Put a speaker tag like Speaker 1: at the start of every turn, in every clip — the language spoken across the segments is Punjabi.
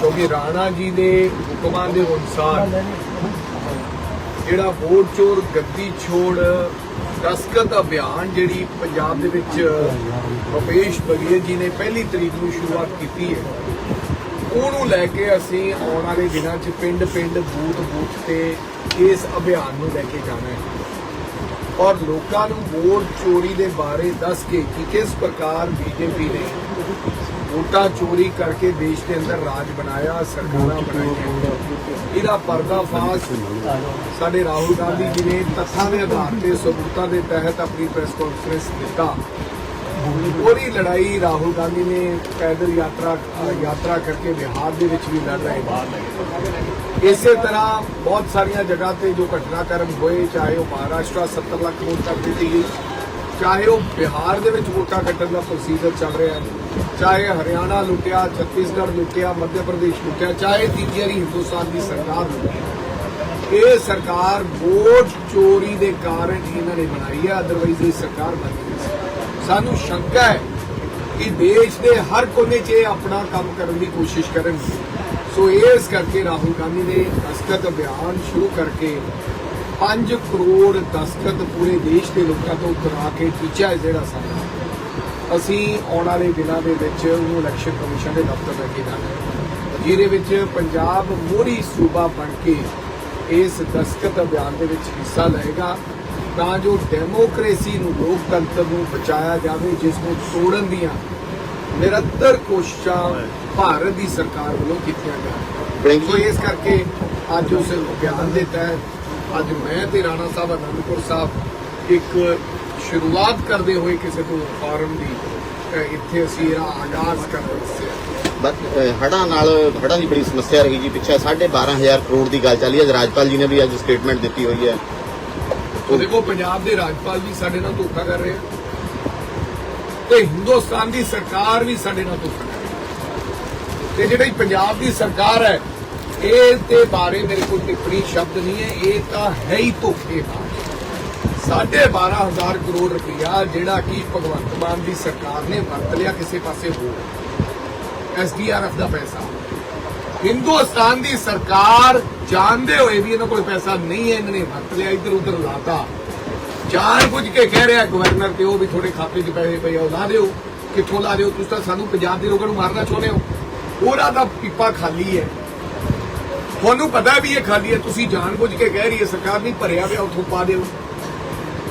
Speaker 1: ਕਿਉਂਕਿ ਰਾਣਾ ਜੀ ਦੇ ਹੁਕਮਾਂ ਦੇ ਅਨੁਸਾਰ ਜਿਹੜਾ ਵੋਟ ਚੋਰ, ਗੱਦੀ ਛੋੜ ਦਸਕਤ ਅਭਿਆਨ ਜਿਹੜੀ ਪੰਜਾਬ ਦੇ ਵਿੱਚ ਭੁਪੇਸ਼ ਬਘੇਲ ਜੀ ਨੇ ਪਹਿਲੀ ਤਰੀਕ ਨੂੰ ਸ਼ੁਰੂਆਤ ਕੀਤੀ ਹੈ, ਉਹਨੂੰ ਲੈ ਕੇ ਅਸੀਂ ਆਉਣ ਵਾਲੇ ਦਿਨਾਂ 'ਚ ਪਿੰਡ ਪਿੰਡ ਬੂਥ ਬੂਥ ਤੇ ਇਸ ਅਭਿਆਨ ਨੂੰ ਲੈ ਕੇ ਜਾਣਾ ਹੈ। ਔਰ ਲੋਕਾਂ ਨੂੰ ਵੋਟ ਚੋਰੀ ਦੇ ਬਾਰੇ ਦੱਸ ਕੇ ਕਿ ਕਿਸ ਪ੍ਰਕਾਰ ਬੀਜੇਪੀ ਨੇ ਵੋਟਾਂ ਚੋਰੀ ਕਰਕੇ ਦੇਸ਼ ਦੇ ਅੰਦਰ ਰਾਜ ਬਣਾਇਆ ਸਰਕਾਰਾਂ ਬਣਾਈਆਂ। ਇਹਦਾ ਪਰਦਾਫਾਸ਼ ਸਾਡੇ ਰਾਹੁਲ ਗਾਂਧੀ ਜੀ ਨੇ ਤੱਥਾਂ ਦੇ ਆਧਾਰ ਤੇ ਸਬੂਤਾਂ ਦੇ ਤਹਿਤ ਆਪਣੀ ਪ੍ਰੈਸ ਕਾਨਫਰੰਸ ਦਿੱਤਾ। ਪੂਰੀ ਲੜਾਈ ਰਾਹੁਲ ਗਾਂਧੀ ਨੇ ਪੈਦਲ ਯਾਤਰਾ ਯਾਤਰਾ ਕਰਕੇ ਬਿਹਾਰ ਦੇ ਵਿੱਚ ਵੀ ਲੜ ਰਹੇ ਨੇ। ਇਸੇ ਤਰ੍ਹਾਂ ਬਹੁਤ ਸਾਰੀਆਂ ਜਗ੍ਹਾ ਤੇ ਜੋ ਘਟਨਾਕ੍ਰਮ ਹੋਏ ਚਾਹੇ ਉਹ ਮਹਾਰਾਸ਼ਟਰ 70 ਲੱਖ ਵੋਟ ਤੱਕ ਦਿੱਤੀ ਗਈ। ਚਾਹੇ ਉਹ ਬਿਹਾਰ ਦੇ ਵਿੱਚ ਵੋਟਾਂ ਕੱਟਣ ਦਾ ਪ੍ਰੋਸੀਜਰ ਚੱਲ ਰਿਹਾ ਹੈ, ਚਾਹੇ ਹਰਿਆਣਾ ਲੁੱਟਿਆ, ਛੱਤੀਸਗੜ੍ਹ ਲੁੱਟਿਆ, ਮੱਧ ਪ੍ਰਦੇਸ਼ ਲੁੱਟਿਆ, ਚਾਹੇ ਤੀਜੀ ਵਾਰੀ ਹਿੰਦੁਸਤਾਨ ਦੀ ਸਰਕਾਰ ਇਹ ਸਰਕਾਰ ਵੋਟ ਚੋਰੀ ਦੇ ਕਾਰਨ ਇਹਨਾਂ ਨੇ ਬਣਾਈ ਹੈ ਅਦਰਵਾਈਜ਼ ਇਹ ਸਰਕਾਰ ਬਣ ਸਾਨੂੰ ਸ਼ੰਕਾ ਹੈ ਕਿ ਦੇਸ਼ ਦੇ ਹਰ ਕੋਨੇ 'ਚ ਇਹ ਆਪਣਾ ਕੰਮ ਕਰਨ ਦੀ ਕੋਸ਼ਿਸ਼ ਕਰਨਗੇ। ਸੋ ਇਸ ਕਰਕੇ ਰਾਹੁਲ ਗਾਂਧੀ ਨੇ ਦਸਤਖਤ ਅਭਿਆਨ ਸ਼ੁਰੂ ਕਰਕੇ 5 ਕਰੋੜ ਦਸਤਖਤ ਪੂਰੇ ਦੇਸ਼ ਦੇ ਲੋਕਾਂ ਤੋਂ ਕਰਾ ਕੇ ਟੀਚਾ ਜਿਹੜਾ ਸਾਡਾ ਅਸੀਂ ਆਉਣ ਵਾਲੇ ਦਿਨਾਂ ਦੇ ਵਿੱਚ ਉਹਨੂੰ ਇਲੈਕਸ਼ਨ ਕਮਿਸ਼ਨ ਦੇ ਦਫ਼ਤਰ ਲੈ ਕੇ ਜਾਣਾ ਹੈ ਜਿਹਦੇ ਵਿੱਚ ਪੰਜਾਬ ਮੋਹਰੀ ਸੂਬਾ ਬਣ ਕੇ ਇਸ ਦਸਤਖਤ ਅਭਿਆਨ ਦੇ ਵਿੱਚ ਹਿੱਸਾ ਲਏਗਾ। ਤਾਂ ਜੋ ਡੈਮੋਕ੍ਰੇਸੀ ਨੂੰ ਲੋਕਤੰਤਰ ਨੂੰ ਬਚਾਇਆ ਜਾਵੇ ਜਿਸ ਨੂੰ ਤੋੜਨ ਦੀਆਂ ਨਿਰੰਤਰ ਕੋਸ਼ਿਸ਼ਾਂ ਭਾਰਤ ਦੀ ਸਰਕਾਰ ਵੱਲੋਂ ਕੀਤੀਆਂ ਜਾਣ। ਸੋ ਇਸ ਕਰਕੇ ਅੱਜ ਉਸ ਅਭਿਆਨ ਦੇ ਤਹਿਤ ਅੱਜ ਮੈਂ ਤੇ ਰਾਣਾ ਸਾਹਿਬ ਅਨੰਦਪੁਰ ਸਾਹਿਬ ਇੱਕ ਸ਼ੁਰੂਆਤ ਕਰਦੇ ਹੋਏ ਕਿਸੇ ਤੋਂ ਫਾਰਮ ਦੀ ਇੱਥੇ ਅਸੀਂ ਇਹਦਾ ਆਗਾਜ਼ ਕਰ ਰਹੇ ਹਾਂ।
Speaker 2: ਹੜਾਂ ਨਾਲ ਹੜਾਂ ਦੀ ਬੜੀ ਸਮੱਸਿਆ ਰਹੀ ਜੀ। ਪਿੱਛੇ 12500 ਕਰੋੜ ਦੀ ਗੱਲ ਚੱਲੀ ਹੈ। ਰਾਜਪਾਲ ਜੀ ਨੇ ਵੀ ਅੱਜ ਸਟੇਟਮੈਂਟ ਦਿੱਤੀ ਹੋਈ ਹੈ।
Speaker 1: ਤੋ ਦੇਖੋ ਪੰਜਾਬ ਦੇ ਰਾਜਪਾਲ ਜੀ ਸਾਡੇ ਨਾਲ ਧੋਖਾ ਕਰ ਰਹੇ ਆ। ਤੇ ਹਿੰਦੁਸਤਾਨ ਦੀ ਸਰਕਾਰ ਵੀ ਸਾਡੇ ਨਾਲ ਧੋਖਾ ਕਰ ਰਹੀ ਹੈ। ਤੇ ਜਿਹੜੀ ਪੰਜਾਬ ਦੀ ਸਰਕਾਰ ਹੈ ਇਹ ਤੇ ਬਾਰੇ ਮੇਰੇ ਕੋਲ ਟਿੱਪਣੀ ਸ਼ਬਦ ਨਹੀਂ ਹੈ, ਇਹ ਤਾਂ ਹੈ ਹੀ ਧੋਖੇਬਾਜ਼। ਸਾਢੇ 12000 ਕਰੋੜ ਰੁਪਇਆ ਜਿਹੜਾ ਕਿ ਭਗਵੰਤ ਮਾਨ ਦੀ ਸਰਕਾਰ ਨੇ ਵਰਤ ਲਿਆ ਕਿਸੇ ਪਾਸੇ ਹੋਰ। ਐਸਡੀਆਰਐਫ ਦਾ ਪੈਸਾ। ਹਿੰਦੁਸਤਾਨ ਦੀ ਸਰਕਾਰ ਜਾਣਦੇ ਹੋਏ ਵੀ ਇਹਨਾਂ ਕੋਲ ਪੈਸਾ ਨਹੀਂ ਹੈ, ਇਹਨਾਂ ਨੇ ਵਰਤ ਲਿਆ, ਇੱਧਰ ਉੱਧਰ ਲਾਤਾ। ਜਾਣ ਬੁੱਝ ਕੇ ਕਹਿ ਰਿਹਾ ਗਵਰਨਰ ਤੇ ਉਹ ਵੀ ਤੁਹਾਡੇ ਖਾਤੇ 'ਚ ਪੈਸੇ ਪਏ ਆ, ਉਹ ਲਾ ਦਿਓ। ਕਿੱਥੋਂ ਲਾ ਦਿਓ? ਤੁਸੀਂ ਤਾਂ ਸਾਨੂੰ ਪੰਜਾਬ ਦੇ ਲੋਕਾਂ ਨੂੰ ਮਾਰਨਾ ਚਾਹੁੰਦੇ ਹੋ। ਉਹਦਾ ਤਾਂ ਪੀਪਾ ਖਾਲੀ ਹੈ। ਤੁਹਾਨੂੰ ਪਤਾ ਵੀ ਇਹ ਖਾਲੀ ਹੈ ਤੁਸੀਂ ਜਾਣ ਬੁੱਝ ਕੇ ਕਹਿ ਰਹੀ ਹੈ ਸਰਕਾਰ ਨਹੀਂ ਭਰਿਆ ਪਿਆ ਉੱਥੋਂ ਪਾ ਦਿਓ।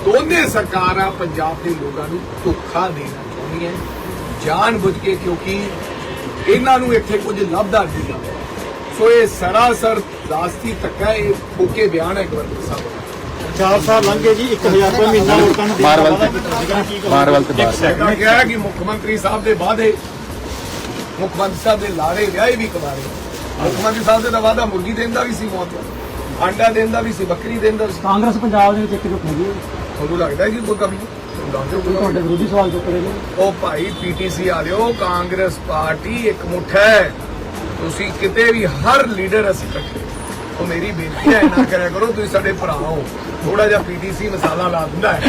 Speaker 1: ਦੋਨੇ ਸਰਕਾਰਾਂ ਪੰਜਾਬ ਦੇ ਲੋਕਾਂ ਨੂੰ ਧੋਖਾ ਦੇਣਾ ਚਾਹੁੰਦੀਆਂ ਜਾਣ ਬੁੱਝ ਕੇ ਕਿਉਂਕਿ ਇਹਨਾਂ ਨੂੰ ਇੱਥੇ ਕੁਝ ਲੱਭਦਾ ਨਹੀਂ ਆ ਸੋ ਇਹ ਸਰਾਸਰ ਦਾਸਤੀ ਧੱਕਾ ਇਹ ਫੋਕੇ ਬਿਆਨ ਹੈ ਗਵਰਨਰ ਸਾਹਿਬ। ਦਾ
Speaker 3: ਚਾਰ ਸਾਲ ਲੰਘੇ ਜੀ 1000 ਰੁਪਏ ਮਹੀਨਾ ਲੋਕਾਂ ਨੂੰ
Speaker 2: ਬਾਹਰ ਵੱਲ ਤੇ-
Speaker 3: ਤੇ।
Speaker 2: ਬਾਹਰ ਵੱਲ ਤੇ ਬਾਹਰ
Speaker 1: ਕਿਹਾ ਕਿ ਮੁੱਖ ਮੰਤਰੀ ਸਾਹਿਬ ਦੇ ਵਾਅਦੇ ਮੁੱਖ ਮੰਤਰੀ ਸਾਹਿਬ ਦੇ ਲਾੜੇ ਵਿਆਹੇ ਵੀ ਕਮਾਰੇ ਮੁੱਖ ਮੰਤਰੀ ਸਾਹਿਬ ਦੇ ਵਾਅਦਾ ਮੁਰਗੀ ਦੇਣ ਦਾ ਵੀ ਸੀ ਮੌਤ ਆਂਡਾ ਦੇਣ ਦਾ ਵੀ ਸੀ ਬੱਕਰੀ ਦੇਣ ਦਾ ਸੀ।
Speaker 3: ਕਾਂਗਰਸ ਪੰਜਾਬ ਦੇ ਵਿੱਚ ਇੱਕ ਜੁਟ ਹੈਗੀ ਹੈ।
Speaker 1: ਤੁਹਾਨੂੰ ਲੱਗਦਾ ਹੈ ਕਿ ਕੋਈ ਕਮੀ?
Speaker 3: ਤੁਹਾਡੇ ਵਿਰੋਧੀ ਸਵਾਲ ਚੁੱਕ ਰਹੇ ਨੇ।
Speaker 1: ਉਹ ਭਾਈ ਪੀਟੀਸੀ ਵਾਲਿਓ ਕਾਂਗਰਸ ਪਾਰਟੀ ਇੱਕ ਮੁੱਠ ਹੈ। ਤੁਸੀਂ ਕਿਤੇ ਵੀ ਹਰ ਲੀਡਰ ਅਸੀਂ ਇਕੱਠੇ। ਉਹ ਮੇਰੀ ਬੇਨਤੀ ਹੈ ਨਾ ਕਰਿਆ ਕਰੋ ਤੁਸੀਂ ਸਾਡੇ ਭਰਾ ਹੋ। ਥੋੜਾ ਜਿਹਾ ਪੀਟੀਸੀ ਮਸਾਲਾ ਲਾ ਦਿੰਦਾ ਹੈ।